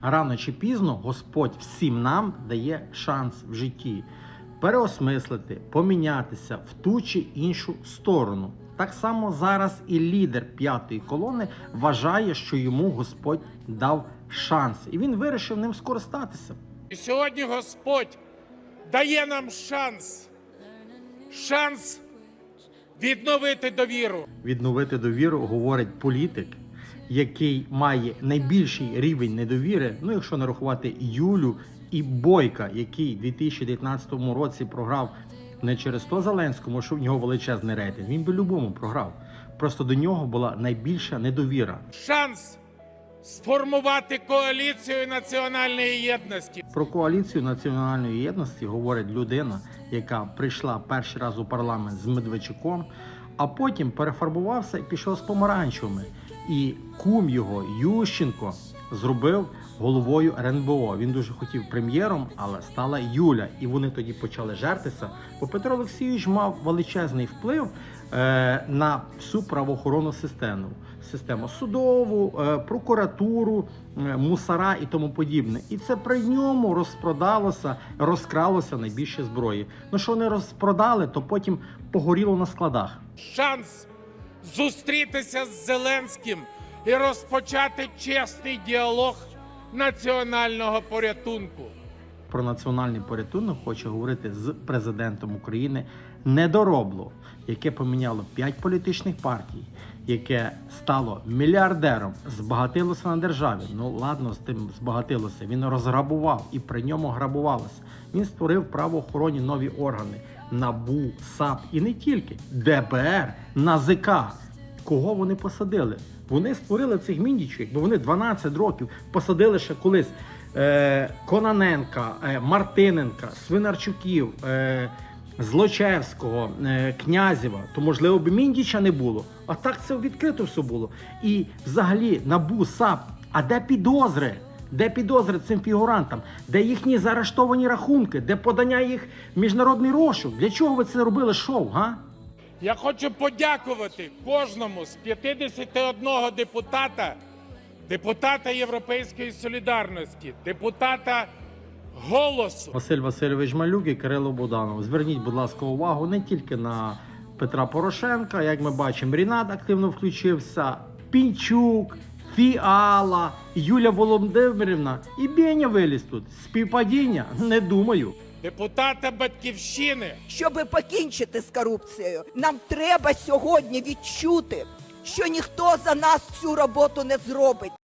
Рано чи пізно Господь всім нам дає шанс в житті переосмислити, помінятися в ту чи іншу сторону. Так само зараз і лідер п'ятої колони вважає, що йому Господь дав шанс, і він вирішив ним скористатися. І сьогодні Господь дає нам шанс, шанс відновити довіру. Відновити довіру говорить політик, який має найбільший рівень недовіри. Ну, якщо не рахувати Юлю і Бойка, який у 2019 році програв не через то Зеленському, що в нього величезний рейтинг. Він би любому програв. Просто до нього була найбільша недовіра. Шанс сформувати коаліцію національної єдності. Про коаліцію національної єдності говорить людина, яка прийшла перший раз у парламент з Медведчуком, а потім перефарбувався і пішов з помаранчевими. І кум його Ющенко зробив головою РНБО. Він дуже хотів прем'єром, але стала Юля. І вони тоді почали жертися. Бо Петро Олексійович мав величезний вплив е, на всю правоохоронну систему. Систему судову, е, прокуратуру, е, мусора і тому подібне. І це при ньому розпродалося, розкралося найбільше зброї. Ну що не розпродали, то потім погоріло на складах. Шанс зустрітися з Зеленським і розпочати чесний діалог національного порятунку. Про національний порятунок хочу говорити з президентом України недоробло, яке поміняло п'ять політичних партій, яке стало мільярдером, збагатилося на державі. Ну ладно, з тим збагатилося. Він розграбував і при ньому грабувалося. Він створив правоохоронні нові органи НАБУ, САП і не тільки ДБР, НАЗК. Кого вони посадили? Вони створили цих міндічок, бо вони 12 років посадили ще колись е, Кононенка, е, Мартиненка, Свинарчуків, е, Злочевського, е, Князєва, то можливо б Міндіча не було. А так це відкрито все було. І взагалі набу САП. А де підозри? Де підозри цим фігурантам? Де їхні заарештовані рахунки? Де подання їх в міжнародний розшук? Для чого ви це робили шоу? Га? Я хочу подякувати кожному з 51 депутата, депутата Європейської солідарності, депутата голосу. Василь Васильович Малюк і Кирило Буданов. Зверніть, будь ласка, увагу не тільки на Петра Порошенка, як ми бачимо, Рінат активно включився, Пінчук, Фіала, Юля Володимирівна і Беня виліз тут. Співпадіння? Не думаю. Депутата Батьківщини Щоб покінчити з корупцією, нам треба сьогодні відчути, що ніхто за нас цю роботу не зробить.